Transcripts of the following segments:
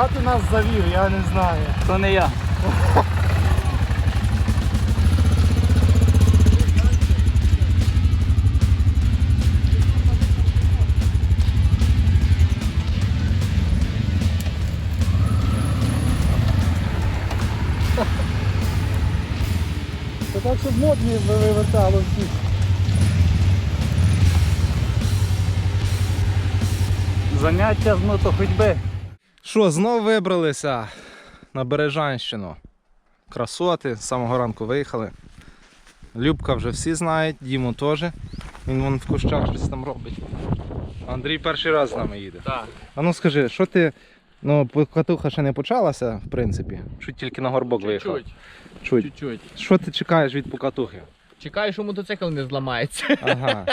Куди ти нас завів, я не знаю. То не я. Це так, щоб мод не вивертало всіх. Заняття з мотоходьби. Що, знов вибралися на Бережанщину. Красоти, з самого ранку виїхали. Любка вже всі знають, Діму теж. Він вон в кущах щось там робить. Андрій перший раз з нами їде. Так. А ну скажи, що ти. Ну, покатуха ще не почалася, в принципі. Чуть тільки на горбок виїхав. Чуть-чуть. Чуть. Чуть-чуть. Що ти чекаєш від покатухи? Чекаю, що мотоцикл не зламається. Ага.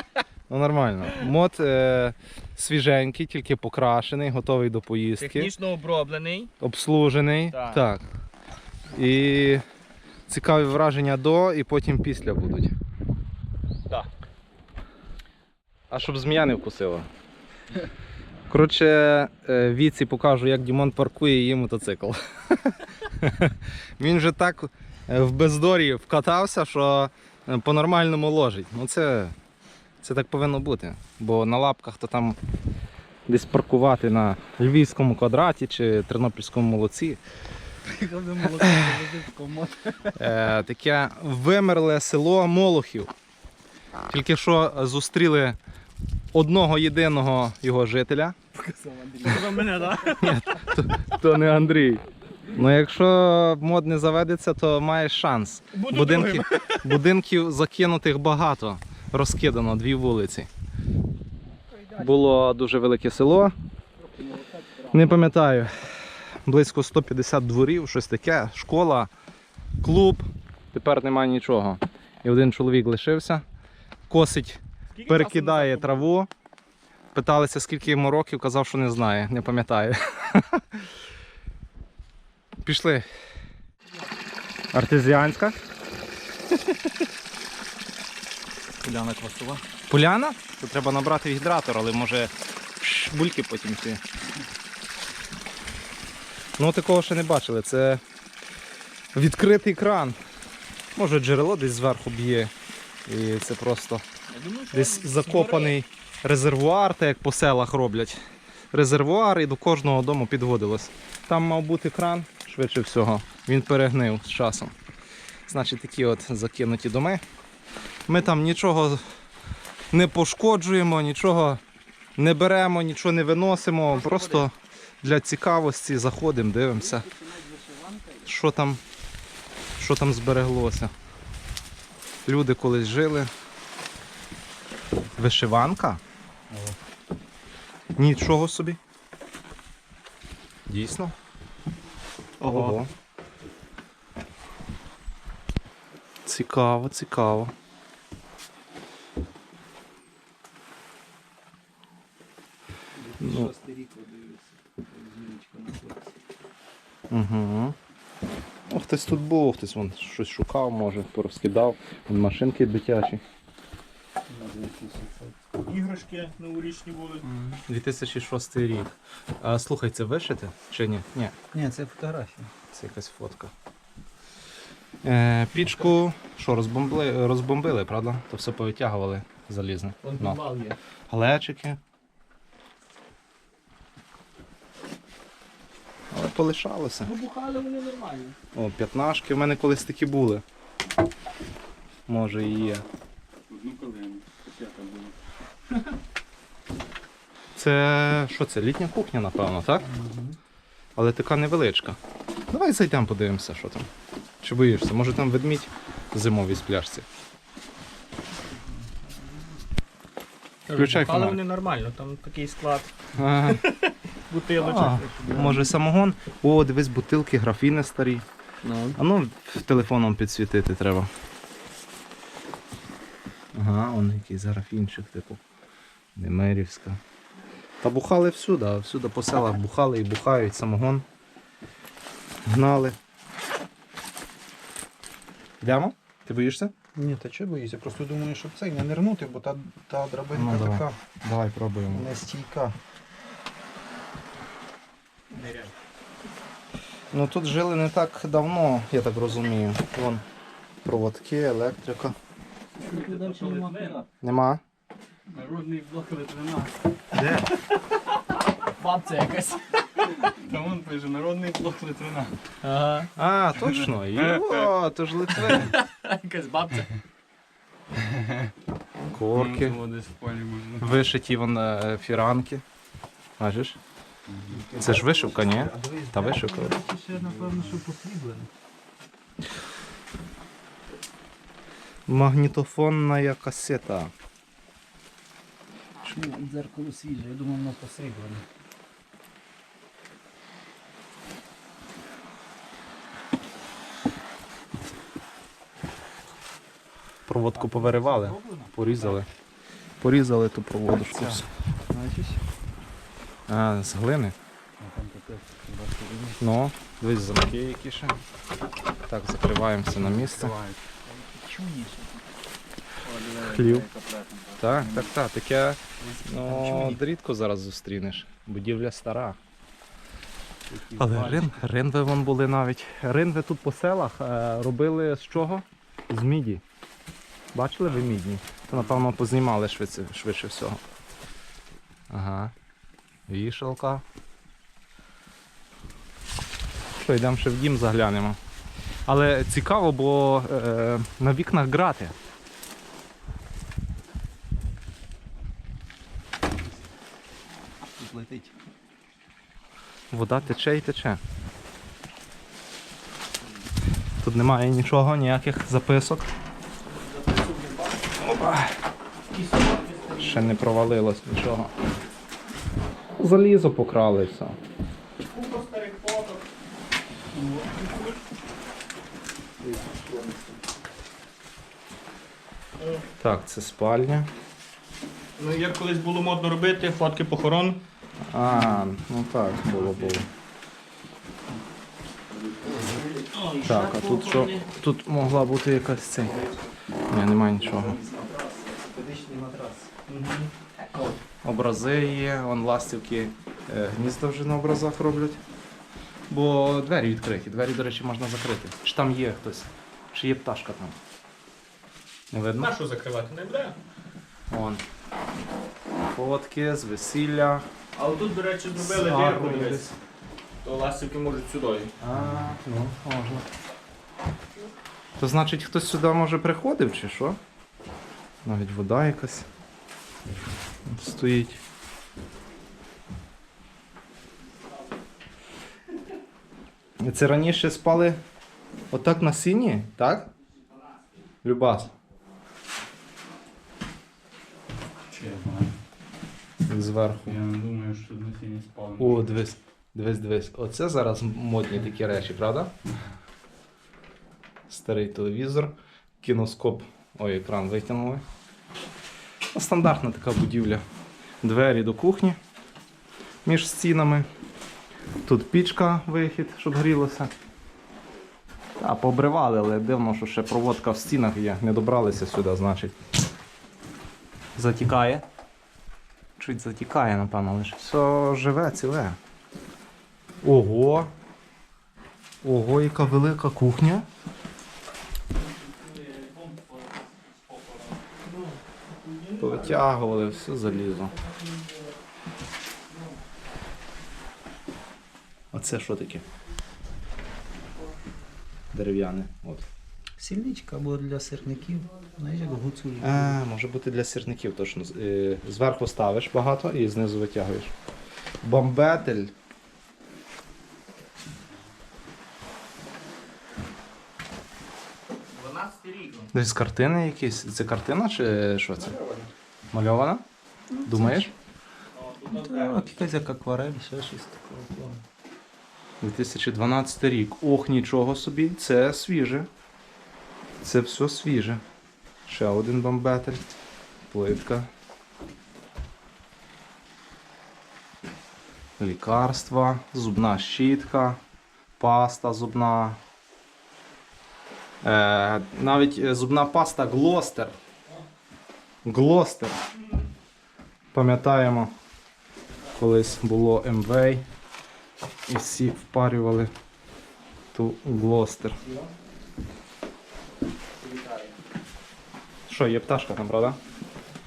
Ну нормально. Мод е, свіженький, тільки покрашений, готовий до поїздки. Технічно оброблений. Обслужений. Так. так. І цікаві враження до і потім після будуть. Так. А щоб змія не вкусила. Коротше, е, Віці покажу, як Дімон паркує її мотоцикл. Він вже так е, в бездорі вкатався, що е, по-нормальному ложить. Ну це, це так повинно бути. Бо на лапках то там десь паркувати на львівському квадраті чи тернопільському молоці. Е, таке вимерле село Молохів. Тільки що зустріли одного єдиного його жителя. Мене, так? То не Андрій. Ну якщо мод не заведеться, то маєш шанс. Будинки, будинків закинутих багато. Розкидано дві вулиці. Було дуже велике село. Не пам'ятаю. Близько 150 дворів, щось таке, школа, клуб. Тепер немає нічого. І один чоловік лишився, косить, перекидає траву. Питалися, скільки йому років, казав, що не знає, не пам'ятає. Пішли. Артезіанська. Поляна квасова. Поляна? То треба набрати гідратор, але може бульки потім ці. Ну такого ще не бачили. Це відкритий кран. Може джерело десь зверху б'є. І це просто десь закопаний резервуар, так як по селах роблять. Резервуар і до кожного дому підводилось. Там мав бути кран, швидше всього. Він перегнив з часом. Значить, такі от закинуті доми. Ми там нічого не пошкоджуємо, нічого не беремо, нічого не виносимо. Просто для цікавості заходимо, дивимося, що там, що там збереглося. Люди колись жили. Вишиванка? Нічого собі. Дійсно? Ого. Цікаво, цікаво. Ну. Угу. О, хтось тут був, хтось вон щось шукав, може, порозкидав. Вон Машинки дитячі. Іграшки новорічні були. 2006 рік. А, слухай, це вишите? Чи ні? Ні, Ні, це фотографія. це якась фотка. Е, пічку що, розбомбили, розбомбили, правда? То все повитягували залізне. Вон Ну. підвал є. Глечики. Полишалося. Вибухали вони нормально. О, п'ятнашки в мене колись такі були. Може і є. Одну. П'ята була. Це що це? Літня кухня, напевно, так? Але така невеличка. Давай зайдемо, подивимося, що там. Чи боїшся? Може там ведмідь зимовий з пляжці. Включай Але фонарик. вони нормально, там такий склад Ага. бутилочок. А, може самогон? О, дивись, бутилки, графіни старі. Ну. А ну телефоном підсвітити треба. Ага, он якийсь графінчик, типу. Немерівська. Та бухали всюди, а всюди по селах бухали і бухають самогон. Гнали. Йдемо? Ти боїшся? Ні, та чого боїшся? Просто думаю, щоб цей не нирнути, бо та, та драбинка Ну, давай. така Давай пробуємо. Нестійка. Ну тут жили не так давно, я так розумію. Вон проводки, електрика. Нема? Народний блок Литвина. Де? Бабця якась. Та вон пише, народний блок Литвина. Ага. А, точно. Йо, то ж Литви. Якась бабця. Корки. Вишиті вон е, фіранки. Бачиш? Це ж вишивка, ні? Та вишивка. Це ще, напевно, що посріблене. Магнітофонна касета. Чому дзеркало свіже? Я думав, воно посріблене. Проводку повиривали, порізали. Порізали ту проводочку. Бачиш? А, з глини. Ну, дивись замки які ще. Так, закриваємося на місце. Хлів. Так, так, так. Таке ну, рідко зараз зустрінеш. Будівля стара. Але рин, ринви вон були навіть. Ринви тут по селах е, робили з чого? З міді. Бачили ви мідні? То напевно познімали швидше, швидше всього. Ага. Вішалка. Що, йдемо ще в дім заглянемо. Але цікаво, бо е, на вікнах грати. Тут летить. Вода тече і тече. Тут немає нічого, ніяких записок. Опа. Ще не провалилось нічого. Залізо покрали і все. Так, це спальня. Ну, як колись було модно робити, фотки похорон. А, ну так, було було. Так, а тут що? Тут могла бути якась цей. Ні, немає нічого. Образи є, вон ластівки е, гнізда вже на образах роблять. Бо двері відкриті. Двері, до речі, можна закрити. Чи там є хтось? Чи є пташка там? Не видно? На що закривати? Не буде. Вон. Фотки з весілля. А отут, до речі, зробили десь. десь. То ластівки можуть сюди. А, ну, можна. То значить хтось сюди може приходив чи що? Навіть вода якась стоїть. Це раніше спали отак на сіні, так? Любас. Чи я знаю. Зверху. Я не думаю, що на сіні спали. О, дивись, дивись, дивись. Оце зараз модні такі речі, правда? Старий телевізор, кіноскоп. Ой, екран витягнули. Стандартна така будівля. Двері до кухні між стінами. Тут пічка, вихід, щоб грілося. Та, пообривали, але дивно, що ще проводка в стінах є. Не добралися сюди, значить. Затікає. Чуть затікає, напевно, лише. Все живе, ціле. Ого. Ого, яка велика кухня. Повитягували все залізо. А це що таке? Дерев'яне. От. Сільничка або для сирників. Знаєш, як гуцулі. А, може бути для сірників точно. Е, Зверху ставиш багато і знизу витягуєш. Бомбетель. Десь картини якісь. Це картина чи що це? Мальована? Думаєш? Так, якась як акварель, ще щось такого плану. 2012 рік. Ох, нічого собі, це свіже. Це все свіже. Ще один бомбетель. Плитка. Лікарства, зубна щітка, паста зубна. Е, навіть е, зубна паста Глостер. Глостер. Пам'ятаємо, колись було МВ і всі впарювали Ту Глостер. Що, є пташка там, правда?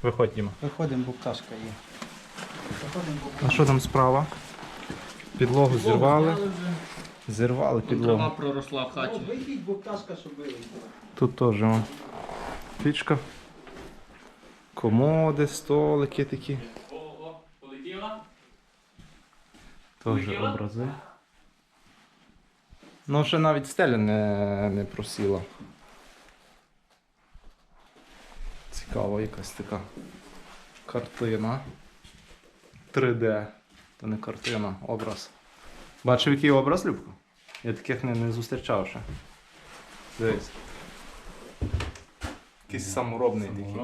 Виходь, Діма. Виходимо, бо пташка є. Виходимо, бо А що там справа? Підлогу зірвали. Зірвали підлогу. Трава проросла в хаті. Вийдіть, бо пташка, щоб. Тут теж вон. Пічка. Комоди, столики такі. О, полетіла? Теж образи. Ну, ще навіть стеля не, не просіла. Цікава якась така картина. 3D. То не картина, образ. Бачив, який образ, Любко? Я таких не, не зустрічав ще. Дивись. Якийсь саморобний такий.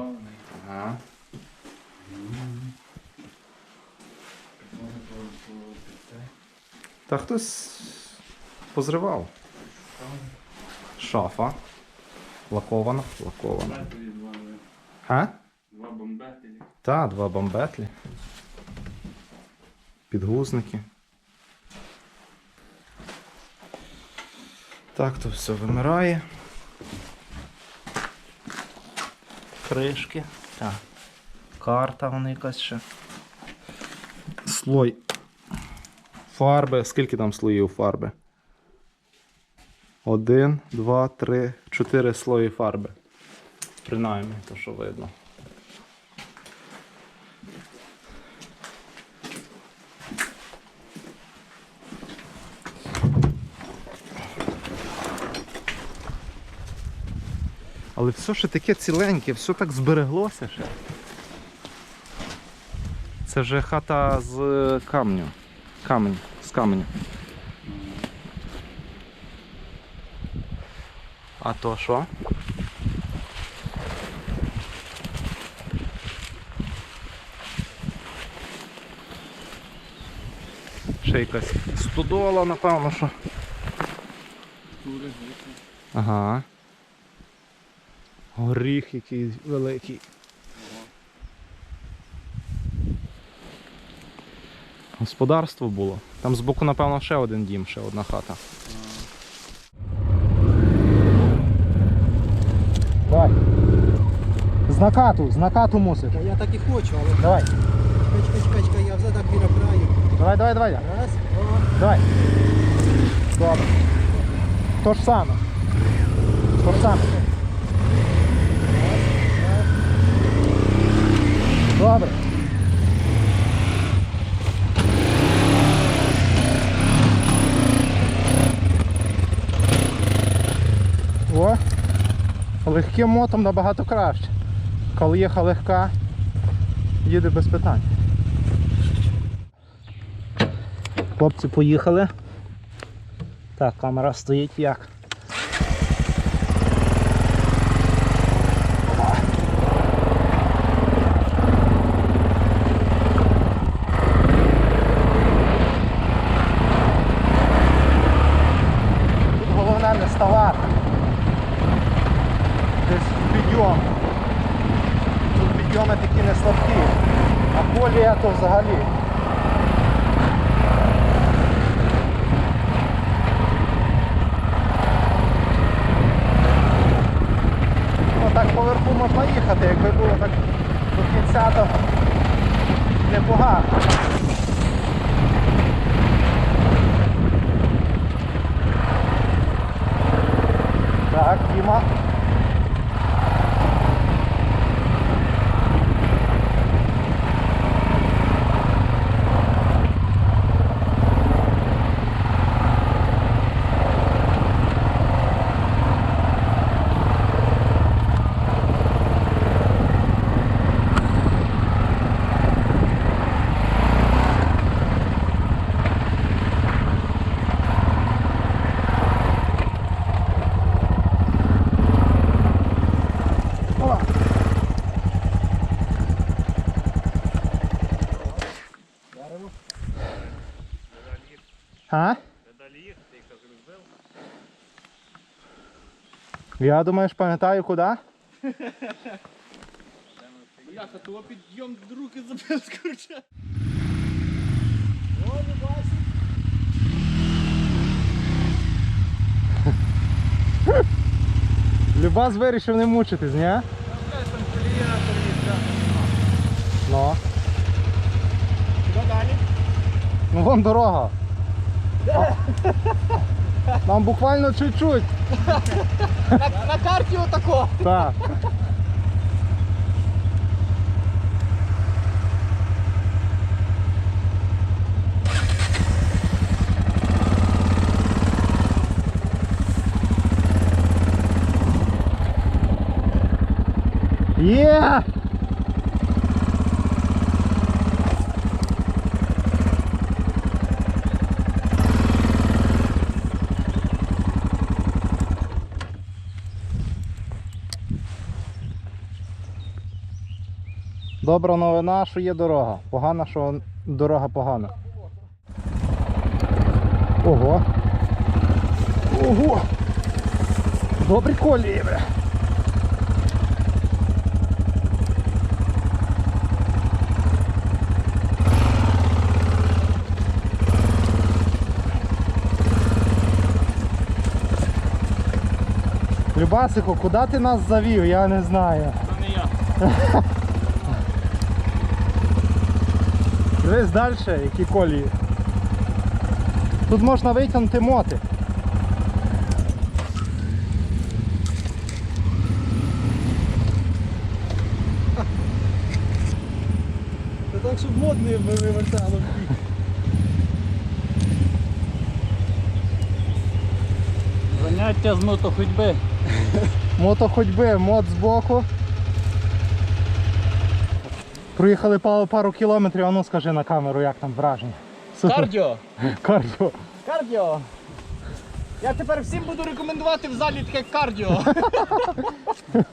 Ага. Та хтось позривав. Шафа. Лакована, лакована. А? два бомбетелі. Та, два бомбетлі. Підгузники. Так, то все вимирає. Кришки. Так. Карта вона якась ще. Слой. Фарби. Скільки там слоїв фарби? Один, два, три, чотири слої фарби. Принаймні, то що видно. Але все ще таке ціленьке, все так збереглося ще. Це вже хата з камню. Камень. З каменю. А то що? Ще якась студола, напевно, що. Ага. Горіх який великий. Господарство було. Там збоку, напевно, ще один дім, ще одна хата. Давай. З накату, з накату мусиш. Та я так і хочу, але Давай. чекай, чекай, чекай, я вже так біля краю. Давай, давай, давай. Раз, два, Давай. Добре. То ж саме. То ж саме. Добре. О, легким мотом набагато краще. Коли їха легка, їде без питань. Хлопці поїхали. Так, камера стоїть як. Тут головне не ставати. Десь в підйом. Тут підйоми такі не слабкі. А колія то взагалі. Ну так поверху можна їхати, якби було так до кінця, то непогано. Так, Діма. О! А? Я думаю, пам'ятаю куди? Бляха, того підйом руки забив скруча. Любас вирішив не мучитись, ні? Ну. Куди далі? Ну вон дорога. Нам буквально чуть-чуть. На, на карті отако. Так. Є! Добра новина, що є дорога. Погана, що дорога погана. Ого. Ого. Добрі колії, бля. Любасику, куди ти нас завів, я не знаю. Це не я. Дивись далі, які колії. Тут можна витягнути моти. Це так, щоб модний вивертало в бік. Заняття з мотоходьби. Мотоходьби, мод збоку. Проїхали пару, пару кілометрів, а ну скажи на камеру, як там враження. Супер. Кардіо. Кардіо. Кардіо. Я тепер всім буду рекомендувати в залі таке кардіо.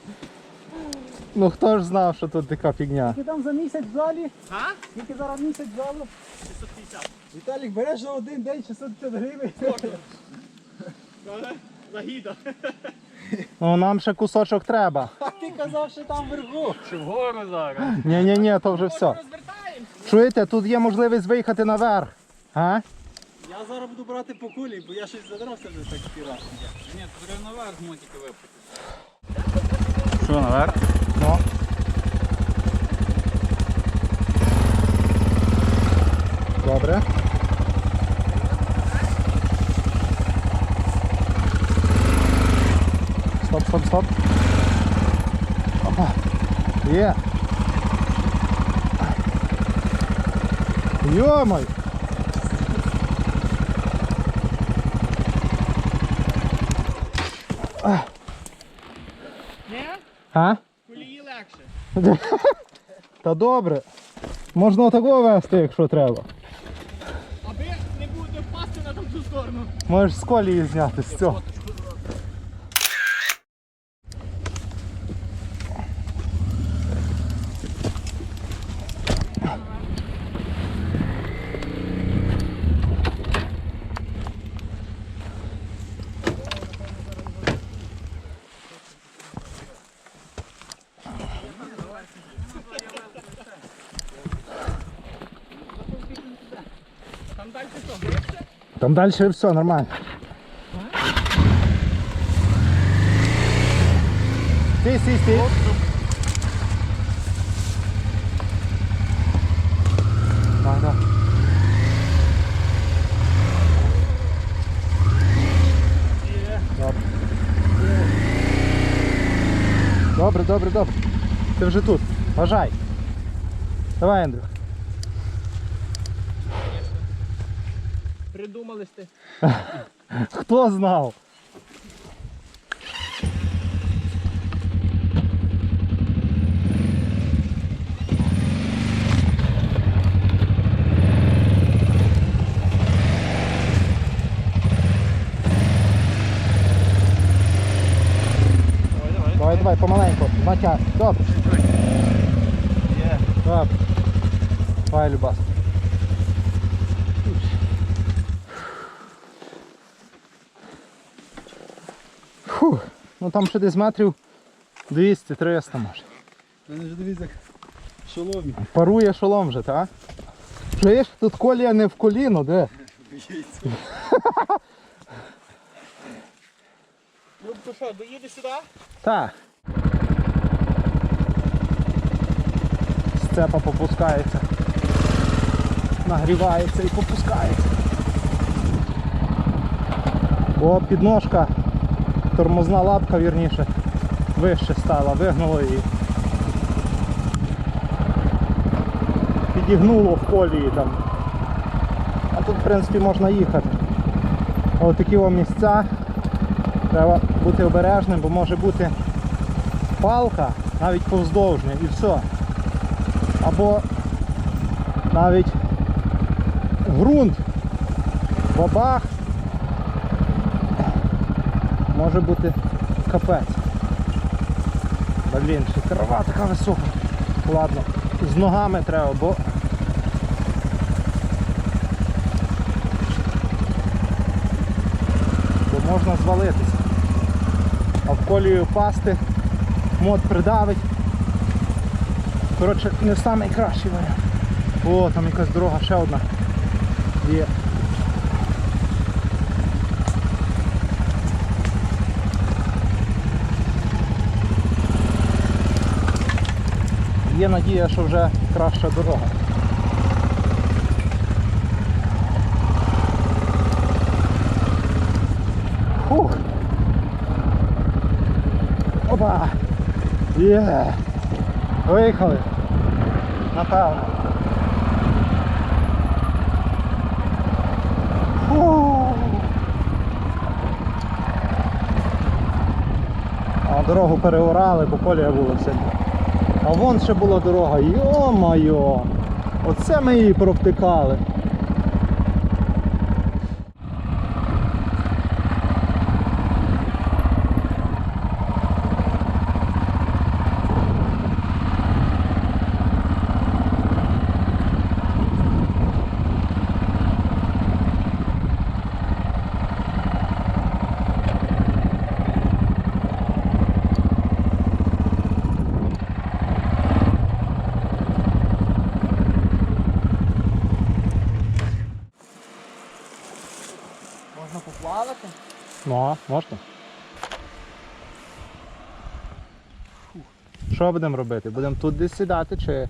Ну хто ж знав, що тут така фігня. Скільки там за місяць в залі? А? Скільки зараз місяць в залу? 650. Віталік, береш за один день 650 гривень. Загіда. Ну нам ще кусочок треба. Казав, що там вверху. Чи вгору зараз? Ні, ні, ні, то вже все. Чуєте, тут є можливість виїхати наверх. А? Я зараз буду брати по кулі, бо я щось задрався вже так раз. Ні, треба наверх мотики випити. Що, наверх? Ну. Добре. Стоп, стоп, стоп. Є. Йомай. А? Колії легше. Та добре. Можна отако вести, якщо треба. Аби не будете впасти на там ту сторону. Можеш з колії зняти з цього. Там далі все нормально. Стій, стій, стій. Так, так. Добре. Добре, добре, добре. Ти вже тут. Бажай. Давай, Андрюх. Придумали сте. Хто знав? Давай, давай, помаленьку. Матя. Добре. Добре. Давай, Любас. Фух. Ну там ще десь метрів 200-300 може. Мене вже дивіться, шоломі. Парує шолом вже, так? Чуєш, тут колія не в коліно, де? Ну Трубку що, доїде сюди? Так. Сцепа попускається. Нагрівається і попускається. О, підножка, тормозна лапка, вірніше, вище стала, вигнуло її. Підігнуло в колії там. А тут, в принципі, можна їхати. От такі місця. Треба бути обережним, бо може бути палка, навіть повздовжня і все. Або навіть ґрунт, бабах. Може бути капець. Блін, ще трава така висока. Ладно, з ногами треба, бо бо можна звалитися. А в колію пасти, мод придавить. Коротше, не найкращий варіант. О, там якась дорога, ще одна. Є. Є надія, що вже краща дорога. Фух. Опа! Є! Виїхали! Напевно. Дорогу переорали, бо колія було все. А вон ще була дорога. Йо-майо! Оце ми її провтикали. Можна? Що будемо робити? Будемо тут десь сідати чи.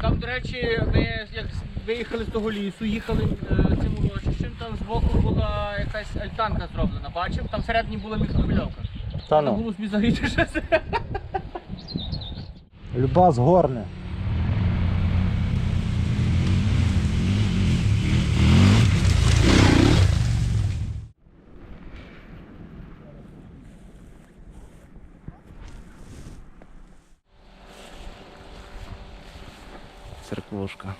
Там, до речі, ми як виїхали з того лісу, їхали е, цим урочищем, там збоку була якась альтанка зроблена, бачив? Там всередині була мікрохвильовка. Та ну. було собі загріти щось. Люба згорне. Церквушка.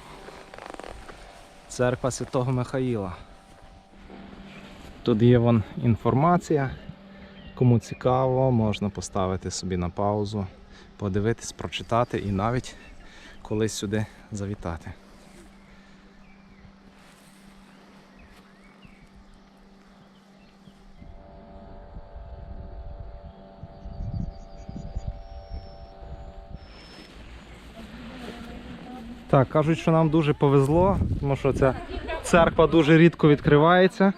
Церква Святого Михаїла. Тут є вон інформація. Кому цікаво, можна поставити собі на паузу, подивитись, прочитати і навіть колись сюди завітати. Так, кажуть, що нам дуже повезло, тому що ця церква дуже рідко відкривається.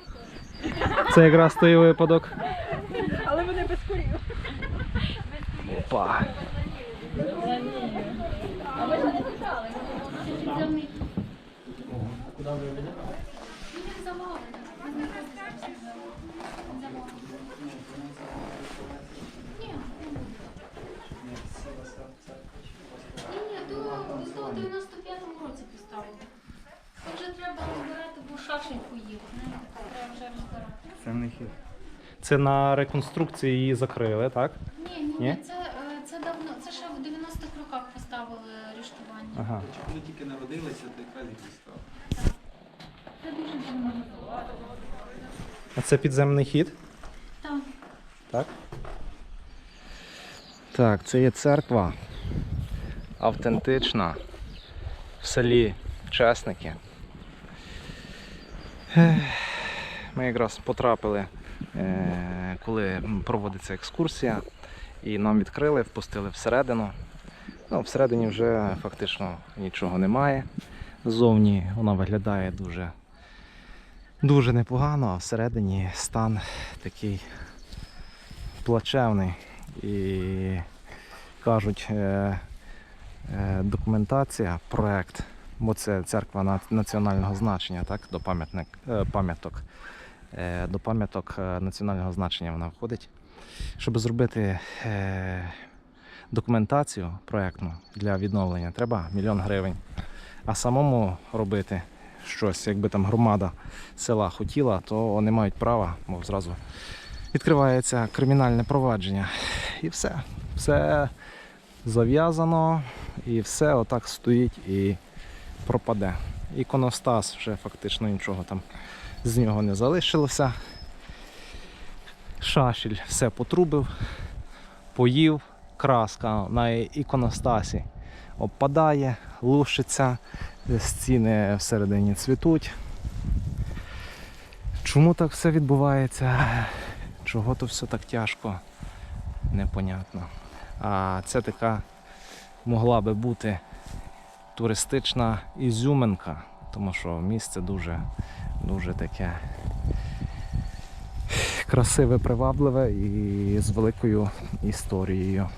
Це якраз той випадок. Але вони без курів. Опа. Ні, ні, до, до 95-му році поставили. Це вже треба розбирати, бо шашень поїв. знаєте, Треба вже розбирати. Це не хід. Це на реконструкції її закрили, так? Ні, ні, Ні? ні, це, е, це давно, це ще в 90-х роках поставили рештування. Ага. Коли тільки народилися, то якраз і став. Це дуже давно. А це підземний хід? Так. Так? Так, це є церква автентична в селі Чесники. Ех, Ми якраз потрапили, коли проводиться екскурсія, і нам відкрили, впустили всередину. Ну, всередині вже фактично нічого немає. Ззовні вона виглядає дуже, дуже непогано, а всередині стан такий плачевний. І кажуть, е, е, документація, проект, бо це церква національного значення, так, до е, пам'яток. Е, до пам'яток е, національного значення вона входить. Щоб зробити е, документацію проектну для відновлення, треба мільйон гривень. А самому робити щось, якби там громада села хотіла, то вони мають право, бо зразу відкривається кримінальне провадження. І все. Все зав'язано, і все отак стоїть і пропаде. Іконостас вже фактично нічого там з нього не залишилося. Шашель все потрубив, поїв, краска на іконостасі обпадає, лушиться, стіни всередині цвітуть. Чому так все відбувається? Чого то все так тяжко? Непонятно. А це така могла би бути туристична ізюминка, тому що місце дуже, дуже таке красиве, привабливе і з великою історією.